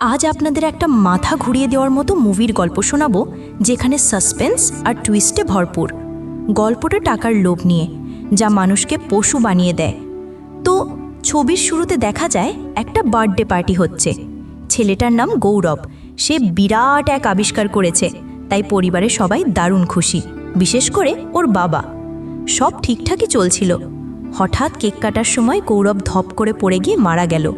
আজ আপনাদের একটা মাথা ঘুরিয়ে দেওয়ার মতো মুভির গল্প শোনাবো, যেখানে সাসপেন্স আর টুইস্টে ভরপুর। গল্পটা টাকার লোভ নিয়ে, যা মানুষকে পশু বানিয়ে দেয়। তো, ছবির শুরুতে দেখা যায়, একটা বার্থডে পার্টি হচ্ছে। ছেলেটার নাম গৌরব। সে বিরাট এক আবিষ্কার করেছে, তাই পরিবারের সবাই দারুণ খুশি, বিশেষ করে ওর বাবা। সব ঠিকঠাকই চলছিল। হঠাৎ কেক কাটার সময় গৌরব ধপ করে পড়ে গিয়ে মারা গেল।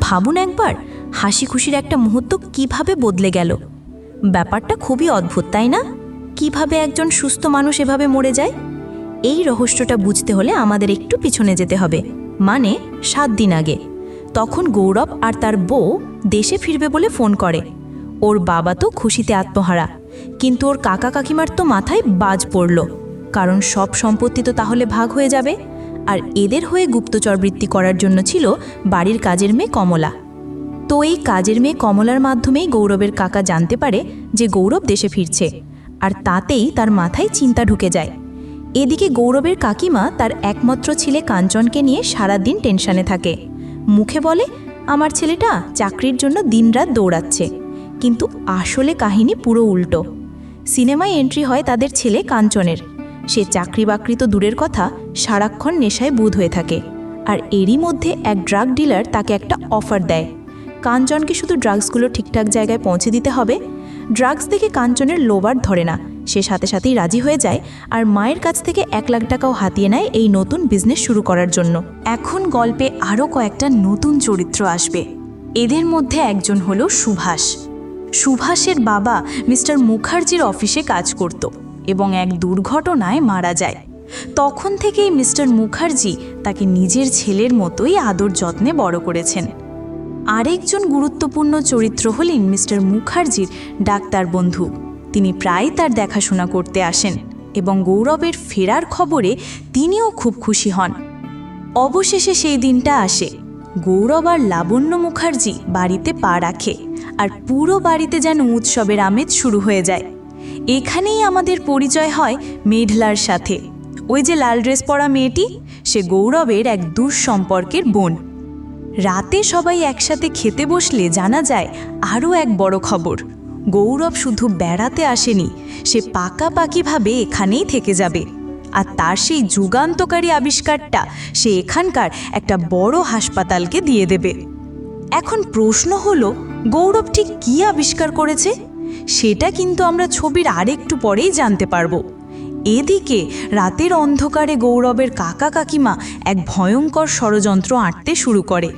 ভাবুন একবার হাসি খুশির একটা মুহূর্ত কীভাবে বদলে গেল? ব্যাপারটা খুবই অদ্ভুত, তাই না? কীভাবে একজন সুস্থ মানুষ এভাবে মরে যায়? এই রহস্যটা বুঝতে হলে আমাদের একটু পিছনে যেতে হবে। মানে সাত দিন আগে। তখন গৌরব আর তার বউ দেশে ফিরবে বলে ফোন করে। ওর বাবা তো খুশিতে আত্মহারা। কিন্তু ওর কাকা কাকিমার তো মাথায় বাজ পড়ল। কারণ সব সম্পত্তি তো তাহলে ভাগ হয়ে যাবে। আর এদের হয়ে গুপ্তচরবৃত্তি করার জন্য ছিল বাড়ির কাজের মেয়ে কমলা। তো এই কাজের মেয়ে কমলার মাধ্যমেই গৌরবের কাকা জানতে পারে যে গৌরব দেশে ফিরছে, আর তাতেই তার মাথায় চিন্তা ঢুকে যায়। এদিকে গৌরবের কাকিমা তার একমাত্র ছেলে কাঞ্চনকে নিয়ে সারাদিন টেনশানে থাকে। মুখে বলে, আমার ছেলেটা চাকরির জন্য দিনরাত দৌড়াচ্ছে, কিন্তু আসলে কাহিনী পুরো উল্টো। সিনেমায় এন্ট্রি হয় তাদের ছেলে কাঞ্চনের। সে চাকরি বাকরি তো দূরের কথা, সারাক্ষণ নেশায় বুধ হয়ে থাকে, আর এরই মধ্যে এক ড্রাগ ডিলার তাকে একটা অফার দেয়। কাঞ্চনকে শুধু ড্রাগসগুলো ঠিকঠাক জায়গায় পৌঁছে দিতে হবে। ড্রাগস দেখে কাঞ্চনের লোবার ধরে না। সে সাথে সাথেই রাজি হয়ে যায় আর মায়ের কাছ থেকে এক লাখ টাকাও হাতিয়ে নেয় এই নতুন বিজনেস শুরু করার জন্য। এখন গল্পে আরও কয়েকটা নতুন চরিত্র আসবে। এদের মধ্যে একজন হলো সুভাষ। সুভাষের বাবা মিস্টার মুখার্জির অফিসে কাজ করত এবং এক দুর্ঘটনায় মারা যায়। তখন থেকেই মিস্টার মুখার্জি তাকে নিজের ছেলের মতোই আদর যত্নে বড় করেছেন। আরেকজন গুরুত্বপূর্ণ চরিত্র হলেন মিস্টার মুখার্জির ডাক্তার বন্ধু। তিনি প্রায় তার দেখাশোনা করতে আসেন এবং গৌরবের ফেরার খবরে তিনিও খুব খুশি হন। অবশেষে সেই দিনটা আসে। গৌরব আর লাবণ্য মুখার্জি বাড়িতে পা রাখে আর পুরো বাড়িতে যেন উৎসবের আমেজ শুরু হয়ে যায়। এখানেই আমাদের পরিচয় হয় মেঢলার সাথে। ওই যে লাল ড্রেস পরা মেয়েটি, সে গৌরবের এক দূর সম্পর্কের বোন। রাতে সবাই একসাথে খেতে বসলে জানা যায় আরও এক বড় খবর। গৌরব শুধু বেড়াতে আসেনি, সে পাকাপাকিভাবে এখানেই থেকে যাবে। আর তার সেই যুগান্তকারী আবিষ্কারটা সে এখানকার একটা বড় হাসপাতালকে দিয়ে দেবে। এখন প্রশ্ন হলো, গৌরব ঠিক কী আবিষ্কার করেছে? সেটা কিন্তু আমরা ছবির আরেকটু পরেই জানতে পারব। এদিকে রাতের অন্ধকারে গৌরবের কাকা কাকিমা এক ভয়ঙ্কর ষড়যন্ত্র আঁটতে শুরু করে।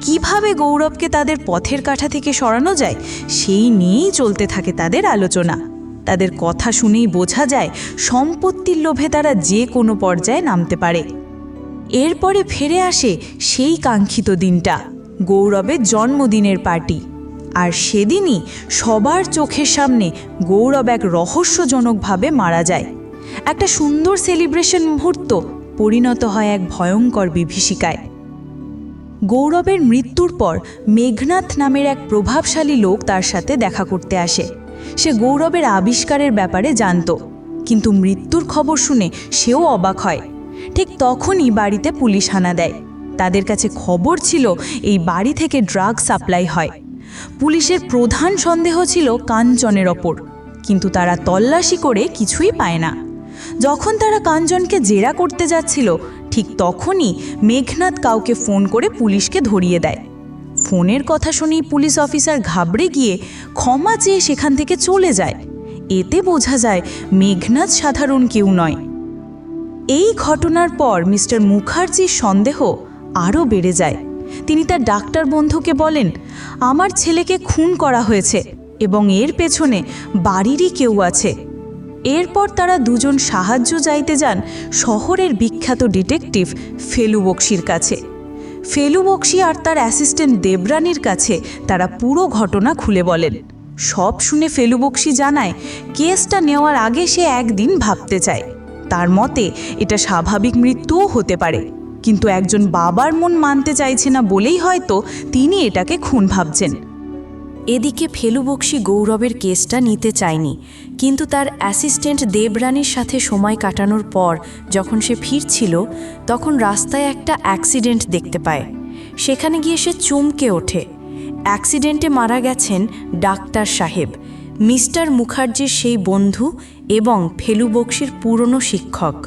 কীভাবে গৌরবকে তাদের পথের কাঠা থেকে সরানো যায়, সেই নিয়েই চলতে থাকে তাদের আলোচনা। তাদের কথা শুনেই বোঝা যায়, সম্পত্তির লোভে তারা যে কোনো পর্যায়ে নামতে পারে। এরপরে ফিরে আসে সেই কাঙ্ক্ষিত দিনটা, গৌরবের জন্মদিনের পার্টি। আর সেদিনই সবার চোখের সামনে গৌরব এক রহস্যজনকভাবে মারা যায়। একটা সুন্দর সেলিব্রেশন মুহূর্ত পরিণত হয় এক ভয়ঙ্কর বিভীষিকায়। গৌরবের মৃত্যুর পর মেঘনাথ নামের এক প্রভাবশালী লোক তার সাথে দেখা করতে আসে। সে গৌরবের আবিষ্কারের ব্যাপারে জানত, কিন্তু মৃত্যুর খবর শুনে সেও অবাক হয়। ঠিক তখনই বাড়িতে পুলিশ হানা দেয়। তাদের কাছে খবর ছিল, এই বাড়ি থেকে ড্রাগ সাপ্লাই হয়। পুলিশের প্রধান সন্দেহ ছিল কাঞ্চনের ওপর, কিন্তু তারা তল্লাশি করে কিছুই পায় না। যখন তারা কাঞ্চনকে জেরা করতে যাচ্ছিল, ঠিক তখনই মেঘনাথ কাউকে ফোন করে পুলিশকে ধরিয়ে দেয়। ফোনের কথা শুনেই পুলিশ অফিসার ঘাবড়ে গিয়ে ক্ষমা চেয়ে সেখান থেকে চলে যায়। এতে বোঝা যায় মেঘনাথ সাধারণ কেউ নয়। এই ঘটনার পর মিস্টার মুখার্জির সন্দেহ আরও বেড়ে যায়। তিনি তার ডাক্তার বন্ধুকে বলেন, আমার ছেলেকে খুন করা হয়েছে এবং এর পেছনে বাড়িরই কেউ আছে। এরপর তারা দুজন সাহায্য চাইতে যান শহরের বিখ্যাত ডিটেকটিভ ফেলু বক্সির কাছে। ফেলু বক্সি আর তার অ্যাসিস্ট্যান্ট দেবরানীর কাছে তারা পুরো ঘটনা খুলে বলেন। সব শুনে ফেলু বক্সি জানায়, কেসটা নেওয়ার আগে সে একদিন ভাবতে চায়। তার মতে, এটা স্বাভাবিক মৃত্যুও হতে পারে। কিন্তু একজন বাবার মন মানতে চাইছে না বলেই হয়তো তিনি এটাকে খুন ভাবছেন। এদিকে ফেলু বক্সি গৌরবের কেসটা নিতে চায়নি। কিন্তু তার অ্যাসিস্ট্যান্ট দেবরানীর সাথে সময় কাটানোর পর যখন সে ফিরছিল, তখন রাস্তায় একটা অ্যাক্সিডেন্ট দেখতে পায়। সেখানে গিয়ে সে চমকে ওঠে। অ্যাক্সিডেন্টে মারা গেছেন ডাক্তার সাহেব, মিস্টার মুখার্জির সেই বন্ধু এবং ফেলু বক্সির পুরনো শিক্ষক।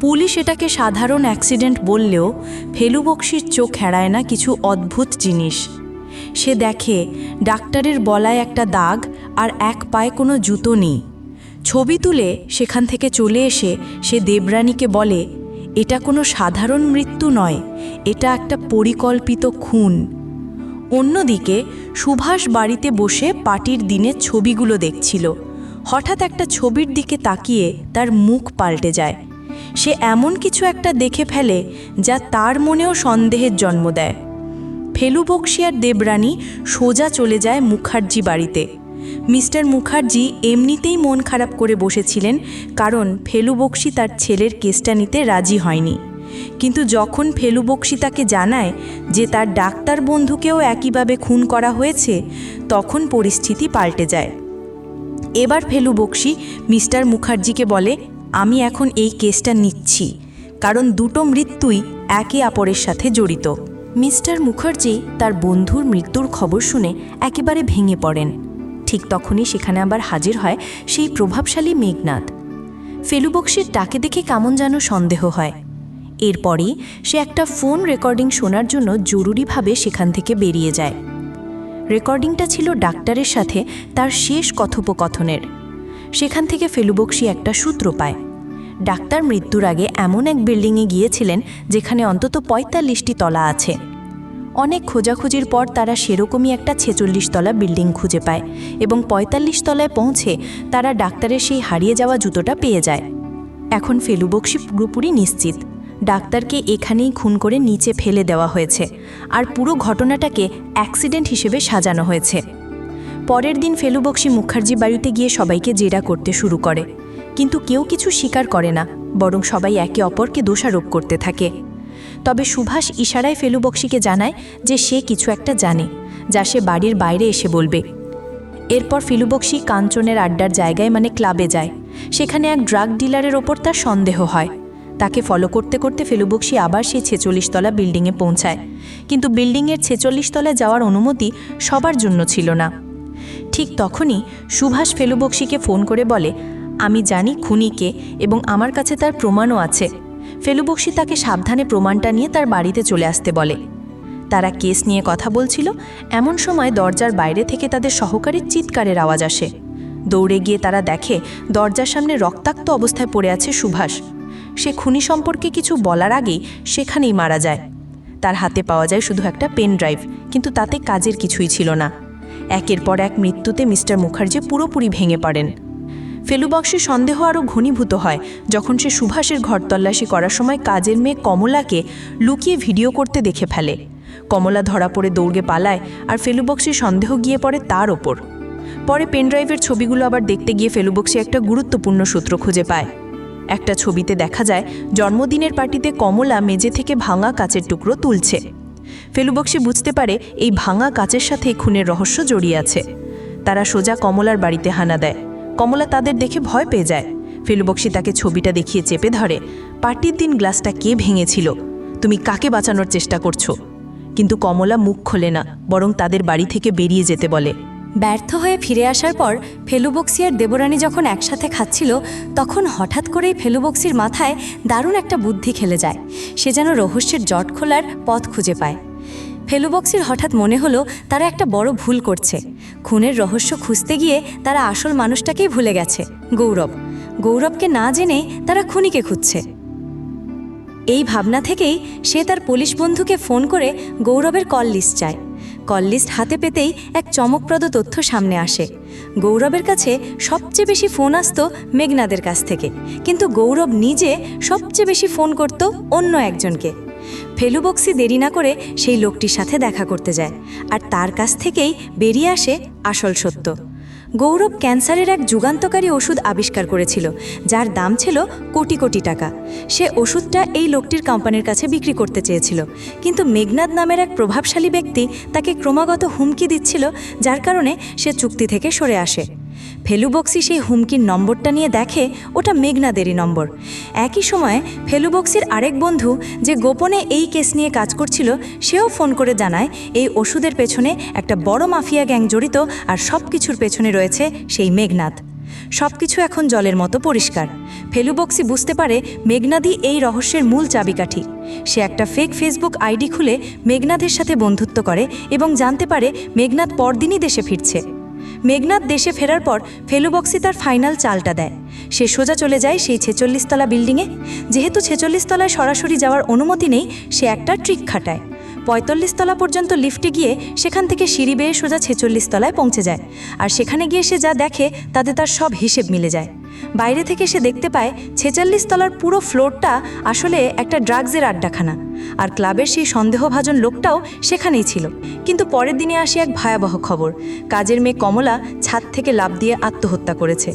পুলিশ এটাকে সাধারণ অ্যাক্সিডেন্ট বললেও ফেলু বক্সির চোখ এড়ায় না কিছু অদ্ভুত জিনিস। সে দেখে, ডাক্তারের বলায় একটা দাগ আর এক পায়ে কোনো জুতো নেই। ছবি তুলে সেখান থেকে চলে এসে সে দেবরানীকে বলে, এটা কোনো সাধারণ মৃত্যু নয়, এটা একটা পরিকল্পিত খুন। অন্যদিকে সুভাষ বাড়িতে বসে পার্টির দিনের ছবিগুলো দেখছিল। হঠাৎ একটা ছবির দিকে তাকিয়ে তার মুখ পাল্টে যায়। সে এমন কিছু একটা দেখে ফেলে যা তার মনেও সন্দেহের জন্ম দেয়। ফেলু বক্সি আর দেবরানী সোজা চলে যায় মুখার্জি বাড়িতে। মিস্টার মুখার্জি এমনিতেই মন খারাপ করে বসেছিলেন, কারণ ফেলু বক্সি তার ছেলের কেসটা নিতে রাজি হয়নি। কিন্তু যখন ফেলু বক্সি তাকে জানায় যে তার ডাক্তার বন্ধুকেও একইভাবে খুন করা হয়েছে, তখন পরিস্থিতি পাল্টে যায়। এবার ফেলু বক্সি মিস্টার মুখার্জিকে বলে, আমি এখন এই কেসটা নিচ্ছি, কারণ দুটো মৃত্যুই একে অপরের সাথে জড়িত। মিস্টার মুখার্জি তার বন্ধুর মৃত্যুর খবর শুনে একেবারে ভেঙে পড়েন। ঠিক তখনই সেখানে আবার হাজির হয় সেই প্রভাবশালী মেঘনাথ ফেলুবক্সির ডাকে দেখে কেমন যেন সন্দেহ হয়। এরপরই সে একটা ফোন রেকর্ডিং শোনার জন্য জরুরিভাবে সেখান থেকে বেরিয়ে যায়। রেকর্ডিংটা ছিল ডাক্তারের সাথে তার শেষ কথোপকথনের। সেখান থেকে ফেলুবক্সি একটা সূত্র পায়। ডাক্তার মৃত্যুর আগে এমন এক বিল্ডিংয়ে গিয়েছিলেন যেখানে অন্তত পঁয়তাল্লিশটি তলা আছে। অনেক খোঁজাখুঁজির পর তারা সেরকমই একটা ছেচল্লিশ তলা বিল্ডিং খুঁজে পায় এবং পঁয়তাল্লিশ তলায় পৌঁছে তারা ডাক্তারের সেই হারিয়ে যাওয়া জুতোটা পেয়ে যায়। এখন ফেলুবক্সি পুরোপুরি নিশ্চিত। ডাক্তারকে এখানেই খুন করে নিচে ফেলে দেওয়া হয়েছে আর পুরো ঘটনাটাকে অ্যাক্সিডেন্ট হিসেবে সাজানো হয়েছে। পরের দিন ফেলুবক্সি মুখার্জি বাড়িতে গিয়ে সবাইকে জেরা করতে শুরু করে। কিন্তু কেউ কিছু স্বীকার করে না, বরং সবাই একে অপরকে দোষারোপ করতে থাকে। তবে সুভাষ ইশারায় ফেলুবক্সিকে জানায় যে সে কিছু একটা জানে, যা সে বাড়ির বাইরে এসে বলবে। এরপর ফিলুবক্সি কাঞ্চনের আড্ডার জায়গায় মানে ক্লাবে যায়। সেখানে এক ড্রাগ ডিলারের ওপর তার সন্দেহ হয়। তাকে ফলো করতে করতে ফেলুবক্সি আবার সেই ছেচল্লিশ তলা বিল্ডিংয়ে পৌঁছায়। কিন্তু বিল্ডিংয়ের ছেচল্লিশ তলায় যাওয়ার অনুমতি সবার জন্য ছিল না। ঠিক তখনই সুভাষ ফেলুবক্সিকে ফোন করে বলে আমি জানি খুনিকে এবং আমার কাছে তার প্রমাণও আছে। ফেলুবক্সি তাকে সাবধানে প্রমাণটা নিয়ে তার বাড়িতে চলে আসতে বলে। তারা কেস নিয়ে কথা বলছিল, এমন সময় দরজার বাইরে থেকে তাদের সহকারীর চিৎকারের আওয়াজ আসে। দৌড়ে গিয়ে তারা দেখে দরজার সামনে রক্তাক্ত অবস্থায় পড়ে আছে সুভাষ। সে খুনি সম্পর্কে কিছু বলার আগেই সেখানেই মারা যায়। তার হাতে পাওয়া যায় শুধু একটা পেন ড্রাইভ, কিন্তু তাতে কাজের কিছুই ছিল না। একের পর এক মৃত্যুতে মিস্টার মুখার্জি পুরোপুরি ভেঙে পড়েন। ফেলুবক্সের সন্দেহ আরও ঘনীভূত হয়, যখন সে সুভাষের ঘর তল্লাশি করার সময় কাজের মেয়ে কমলাকে লুকিয়ে ভিডিও করতে দেখে ফেলে। কমলা ধরা পড়ে দৌড়ে পালায় আর ফেলুবক্সির সন্দেহ গিয়ে পড়ে তার ওপর। পরে পেনড্রাইভের ছবিগুলো আবার দেখতে গিয়ে ফেলুবক্সি একটা গুরুত্বপূর্ণ সূত্র খুঁজে পায়। একটা ছবিতে দেখা যায়, জন্মদিনের পার্টিতে কমলা মেজে থেকে ভাঙা কাচের টুকরো তুলছে। ফেলুবক্সি বুঝতে পারে এই ভাঙা কাচের সাথে খুনের রহস্য জড়িয়ে আছে। তারা সোজা কমলার বাড়িতে হানা দেয়। কমলা তাদের দেখে ভয় পেয়ে যায়। ফেলুবক্সি তাকে ছবিটা দেখিয়ে চেপে ধরে, পার্টির দিন গ্লাসটা কে ভেঙেছিল? তুমি কাকে বাঁচানোর চেষ্টা করছ? কিন্তু কমলা মুখ খোলে না, বরং তাদের বাড়ি থেকে বেরিয়ে যেতে বলে। ব্যর্থ হয়ে ফিরে আসার পর ফেলুবক্সি আর দেবরানী যখন একসাথে খাচ্ছিল, তখন হঠাৎ করেই ফেলুবক্সির মাথায় দারুণ একটা বুদ্ধি খেলে যায়। সে যেন রহস্যের জট খোলার পথ খুঁজে পায়। ফেলুবক্সির হঠাৎ মনে হলো তারা একটা বড় ভুল করছে। খুনের রহস্য খুঁজতে গিয়ে তারা আসল মানুষটাকেই ভুলে গেছে, গৌরব। গৌরবকে না জেনে তারা খুনিকে খুঁজছে। এই ভাবনা থেকেই সে তার পুলিশ বন্ধুকে ফোন করে গৌরবের কল লিস্ট চায়। কল লিস্ট হাতে পেতেই এক চমকপ্রদ তথ্য সামনে আসে। গৌরবের কাছে সবচেয়ে বেশি ফোন আসতো মেঘনাদের কাছ থেকে। কিন্তু গৌরব নিজে সবচেয়ে বেশি ফোন করত অন্য একজনকে। ফেলুবক্সি দেরি না করে সেই লোকটির সাথে দেখা করতে যায়। আর তার কাছ থেকেই বেরিয়ে আসে আসল সত্য। গৌরব ক্যান্সারের এক যুগান্তকারী ওষুধ আবিষ্কার করেছিল, যার দাম ছিল কোটি কোটি টাকা। সে ওষুধটা এই লোকটির কোম্পানির কাছে বিক্রি করতে চেয়েছিল। কিন্তু মেঘনাদ নামের এক প্রভাবশালী ব্যক্তি তাকে ক্রমাগত হুমকি দিচ্ছিল, যার কারণে সে চুক্তি থেকে সরে আসে। ফেলু বক্সি সেই হুমকির নম্বরটা নিয়ে দেখে, ওটা মেঘনাদেরই নম্বর। একই সময়ে ফেলু বক্সির আরেক বন্ধু যে গোপনে এই কেস নিয়ে কাজ করছিল, সেও ফোন করে জানায়, এই ওষুধের পেছনে একটা বড় মাফিয়া গ্যাং জড়িত আর সব কিছুর পেছনে রয়েছে সেই মেঘনাদ। সব কিছু এখন জলের মতো পরিষ্কার। ফেলুবক্সি বুঝতে পারে মেঘনাদি এই রহস্যের মূল চাবিকাঠি। সে একটা ফেক ফেসবুক আইডি খুলে মেঘনাদের সাথে বন্ধুত্ব করে এবং জানতে পারে মেঘনাদ পরদিনই দেশে ফিরছে। মেঘনাদ দেশে ফেরার পর ফেলুবক্সি তার ফাইনাল চালটা দেয়। সে সোজা চলে যায় সেই ছেচল্লিশতলা বিল্ডিংয়ে। যেহেতু ছেচল্লিশতলায় সরাসরি যাওয়ার অনুমতি নেই, সে একটা ট্রিক খাটায়। পঁয়তাল্লিশ তলা পর্যন্ত লিফটে গিয়ে সেখান থেকে সিঁড়ি বেয়ে সোজা ছেচল্লিশ তলায় পৌঁছে যায়। আর সেখানে গিয়ে সে যা দেখে, তাতে তার সব হিসেব মিলে যায়। বাইরে থেকে সে দেখতে পায় ছেচল্লিশ তলার পুরো ফ্লোরটা আসলে একটা ড্রাগসের আড্ডাখানা। আর ক্লাবের সেই সন্দেহভাজন লোকটাও সেখানেই ছিল। কিন্তু পরের দিনে আসে এক ভয়াবহ খবর। কাজের মেয়ে কমলা ছাদ থেকে লাফ দিয়ে আত্মহত্যা করেছে।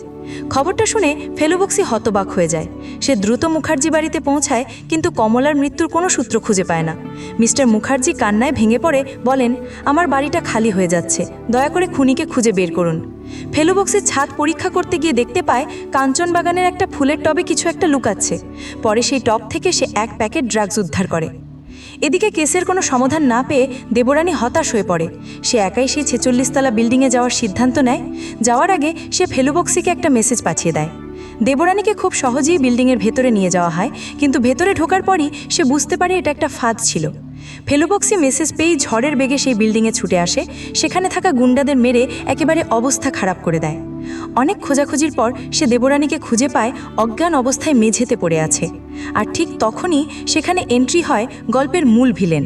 খবরটা শুনে ফেলুবক্সি হতবাক হয়ে যায়। সে দ্রুত মুখার্জি বাড়িতে পৌঁছায়, কিন্তু কমলার মৃত্যুর কোনো সূত্র খুঁজে পায় না। মিস্টার মুখার্জি কান্নায় ভেঙে পড়ে, বলেন, আমার বাড়িটা খালি হয়ে যাচ্ছে। দয়া করে খুনিকে খুঁজে বের করুন। ফেলুবক্সের ছাদ পরীক্ষা করতে গিয়ে দেখতে পায়, কাঞ্চনবাগানের একটা ফুলের টবে কিছু একটা লুকাচ্ছে। পরে সেই টব থেকে সে এক প্যাকেট ড্রাগস উদ্ধার করে। এদিকে কেসের কোনো সমাধান না পেয়ে দেবরানী হতাশ হয়ে পড়ে। সে একাই সেই ছেচল্লিশতলা বিল্ডিংয়ে যাওয়ার সিদ্ধান্ত নেয়। যাওয়ার আগে সে ফেলুবক্সিকে একটা মেসেজ পাঠিয়ে দেয়। দেবরানীকে খুব সহজেই বিল্ডিংয়ের ভেতরে নিয়ে যাওয়া হয়, কিন্তু ভেতরে ঢোকার পরই সে বুঝতে পারে এটা একটা ফাঁদ ছিল। ফেলুবক্সি মেসেজ পেয়েই ঝড়ের বেগে সেই বিল্ডিংয়ে ছুটে আসে। সেখানে থাকা গুন্ডাদের মেরে একেবারে অবস্থা খারাপ করে দেয়। অনেক খোঁজাখুঁজির পর সে দেবরানীকে খুঁজে পায় অজ্ঞান অবস্থায় মেঝেতে পড়ে আছে। আর ঠিক তখনই সেখানে এন্ট্রি হয় গল্পের মূল ভিলেন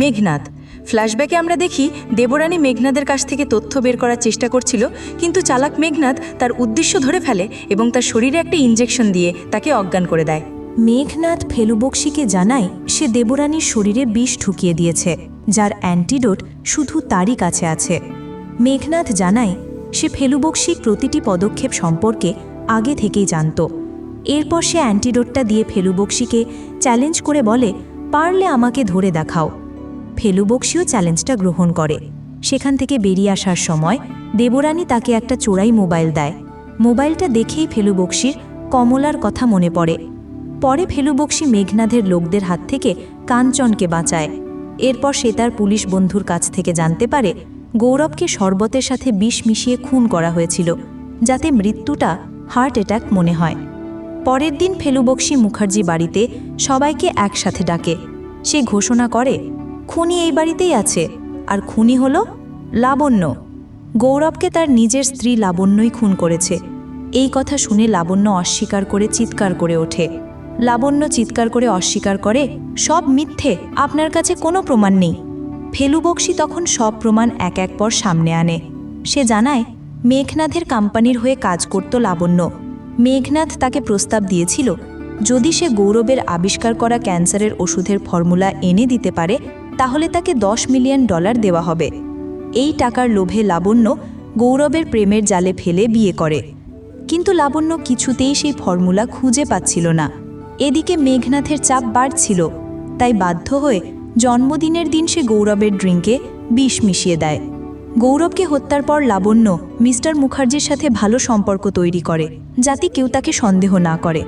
মেঘনাদ। ফ্ল্যাশব্যাকে আমরা দেখি দেবরানী মেঘনাদের কাছ থেকে তথ্য বের করার চেষ্টা করছিল, কিন্তু চালাক মেঘনাদ তার উদ্দেশ্য ধরে ফেলে এবং তার শরীরে একটা ইঞ্জেকশন দিয়ে তাকে অজ্ঞান করে দেয়। মেঘনাথ ফেলুবক্সিকে জানায় সে দেবরানীর শরীরে বিষ ঢুকিয়ে দিয়েছে, যার অ্যান্টিডোট শুধু তারই কাছে আছে। মেঘনাথ জানায় সে ফেলুবক্সির প্রতিটি পদক্ষেপ সম্পর্কে আগে থেকেই জানত। এরপর সে অ্যান্টিডোটটা দিয়ে ফেলুবক্সিকে চ্যালেঞ্জ করে বলে, পারলে আমাকে ধরে দেখাও। ফেলুবক্সিও চ্যালেঞ্জটা গ্রহণ করে। সেখান থেকে বেরিয়ে আসার সময় দেবরানী তাকে একটা চোরাই মোবাইল দেয়। মোবাইলটা দেখেই ফেলুবক্সির কমলার কথা মনে পড়ে। পরে ফেলুবক্সি মেঘনাথের লোকদের হাত থেকে কাঞ্চনকে বাঁচায়। এরপর সে তার পুলিশ বন্ধুর কাছ থেকে জানতে পারে গৌরবকে শরবতের সাথে বিষ মিশিয়ে খুন করা হয়েছিল, যাতে মৃত্যুটা হার্ট অ্যাটাক মনে হয়। পরের দিন ফেলুবক্সি মুখার্জি বাড়িতে সবাইকে একসাথে ডাকে। সে ঘোষণা করে, খুনি এই বাড়িতেই আছে, আর খুনি হল লাবণ্য। গৌরবকে তার নিজের স্ত্রী লাবণ্যই খুন করেছে। এই কথা শুনে লাবণ্য অস্বীকার করে চিৎকার করে ওঠে। লাবণ্য চিৎকার করে অস্বীকার করে, সব মিথ্যে, আপনার কাছে কোনো প্রমাণ নেই। ফেলুবক্সি তখন সব প্রমাণ এক এক পর সামনে আনে। সে জানায়, মেঘনাথের কোম্পানির হয়ে কাজ করত লাবণ্য। মেঘনাথ তাকে প্রস্তাব দিয়েছিল, যদি সে গৌরবের আবিষ্কার করা ক্যান্সারের ওষুধের ফর্মুলা এনে দিতে পারে, তাহলে তাকে দশ মিলিয়ন ডলার দেওয়া হবে। এই টাকার লোভে লাবণ্য গৌরবের প্রেমের জালে ফেলে বিয়ে করে। কিন্তু লাবণ্য কিছুতেই সেই ফর্মুলা খুঁজে পাচ্ছিল না। এদিকে মেঘনাথের চাপ বাড়ছিল, তাই বাধ্য হয়ে জন্মদিনের দিন সে গৌরবের ড্রিঙ্কে বিষ মিশিয়ে দেয়। গৌরবকে হত্যার পর লাবণ্য মিস্টার মুখার্জির সাথে ভালো সম্পর্ক তৈরি করে, যাতে কেউ তাকে সন্দেহ না করে।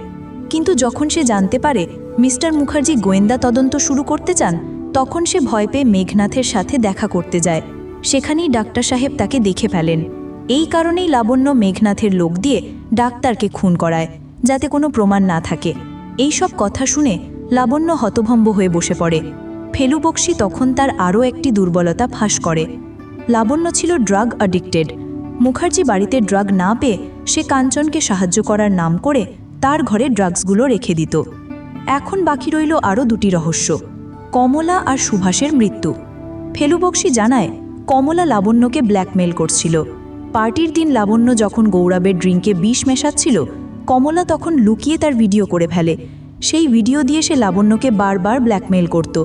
কিন্তু যখন সে জানতে পারে মিস্টার মুখার্জি গোয়েন্দা তদন্ত শুরু করতে চান, তখন সে ভয় পেয়ে মেঘনাথের সাথে দেখা করতে যায়। সেখানেই ডাক্তার সাহেব তাকে দেখে ফেলেন। এই কারণেই লাবণ্য মেঘনাথের লোক দিয়ে ডাক্তারকে খুন করায়, যাতে কোনো প্রমাণ না থাকে। এই সব কথা শুনে লাবণ্য হতভম্ব হয়ে বসে পড়ে। ফেলুবক্সি তখন তার আরও একটি দুর্বলতা ফাঁস করে। লাবণ্য ছিল ড্রাগ অ্যাডিক্টেড। মুখার্জি বাড়িতে ড্রাগ না পেয়ে সে কাঞ্চনকে সাহায্য করার নাম করে তার ঘরে ড্রাগসগুলো রেখে দিত। এখন বাকি রইল আরও দুটি রহস্য, কমলা আর সুভাষের মৃত্যু। ফেলুবক্সি জানায়, কমলা লাবণ্যকে ব্ল্যাকমেল করছিল। পার্টির দিন লাবণ্য যখন গৌরবের ড্রিঙ্কে বিষ মেশাচ্ছিল, কমলা তখন লুকিয়ে তার ভিডিও করে ফেলে। সেই ভিডিও দিয়ে সে লাবণ্যকে বারবার ব্ল্যাকমেল করত।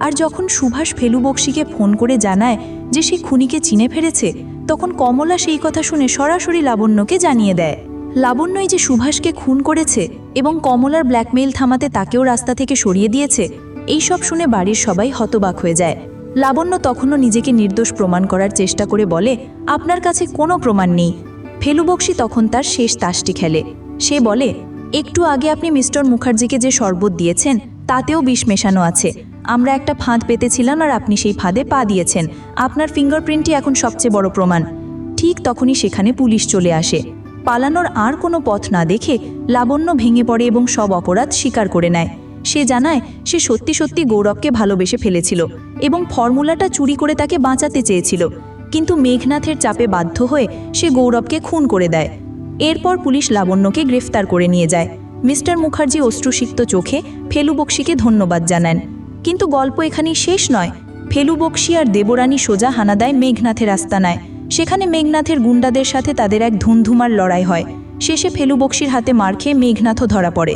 আর যখন সুভাষ ফেলু ফেলুবক্সিকে ফোন করে জানায় যে সে খুনিকে চিনে ফেলেছে, তখন কমলা সেই কথা শুনে সরাসরি লাবণ্যকে জানিয়ে দেয়। লাবণ্যই যে সুভাষকে খুন করেছে এবং কমলার ব্ল্যাকমেইল থামাতে তাকেও রাস্তা থেকে সরিয়ে দিয়েছে, এই সব শুনে বাড়ির সবাই হতবাক হয়ে যায়। লাবণ্য তখনও নিজেকে নির্দোষ প্রমাণ করার চেষ্টা করে বলে, আপনার কাছে কোনো প্রমাণ নেই। ফেলুবক্সি তখন তার শেষ তাসটি খেলে। সে বলে, একটু আগে আপনি মিস্টার মুখার্জিকে যে শরবত দিয়েছেন, তাতেও বিষ মেশানো আছে। আমরা একটা ফাঁদ পেতেছিলাম আর আপনি সেই ফাঁদে পা দিয়েছেন। আপনার ফিঙ্গারপ্রিন্টই এখন সবচেয়ে বড় প্রমাণ। ঠিক তখনই সেখানে পুলিশ চলে আসে। পালানোর আর কোনো পথ না দেখে লাবণ্য ভেঙে পড়ে এবং সব অপরাধ স্বীকার করে নেয়। সে জানায়, সে সত্যি সত্যি গৌরবকে ভালোবেসে ফেলেছিল এবং ফর্মুলাটা চুরি করে তাকে বাঁচাতে চেয়েছিল। কিন্তু মেঘনাথের চাপে বাধ্য হয়ে সে গৌরবকে খুন করে দেয়। এরপর পুলিশ লাবণ্যকে গ্রেফতার করে নিয়ে যায়। মিস্টার মুখার্জি অশ্রুসিক্ত চোখে ফেলু বক্সিকে ধন্যবাদ জানান। কিন্তু গল্প এখানেই শেষ নয়। ফেলু বক্সি আর দেবরানী সোজা হানা দেয় মেঘনাথের আস্তানায়। সেখানে মেঘনাথের গুন্ডাদের সাথে তাদের এক ধুমধুমার লড়াই হয়। শেষে ফেলু বক্সির হাতে মার খেয়ে মেঘনাথও ধরা পড়ে।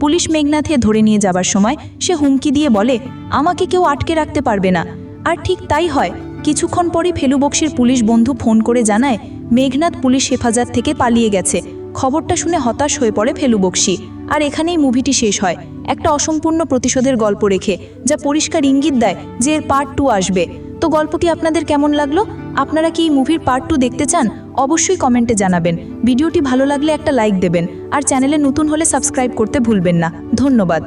পুলিশ মেঘনাথে ধরে নিয়ে যাবার সময় সে হুমকি দিয়ে বলে, আমাকে কেউ আটকে রাখতে পারবে না। আর ঠিক তাই হয়। কিছুক্ষণ পরই ফেলু বক্সির পুলিশ বন্ধু ফোন করে জানায়, মেঘনাথ পুলিশ হেফাজত থেকে পালিয়ে গেছে। খবরটা শুনে হতাশ হয়ে পড়ে ফেলু বক্সি। আর এখানেই মুভিটি শেষ হয়। একটা অসম্পূর্ণ প্রতিশোধের গল্প রেখে, যা পরিষ্কার ইঙ্গিত দেয় যে এর পার্ট টু আসবে। তো গল্পটি আপনাদের কেমন লাগল? আপনারা কি এই মুভির পার্ট টু দেখতে চান? অবশ্যই কমেন্টে জানাবেন। ভিডিওটি ভালো লাগলে একটা লাইক দেবেন। আর চ্যানেলে নতুন হলে সাবস্ক্রাইব করতে ভুলবেন না। ধন্যবাদ।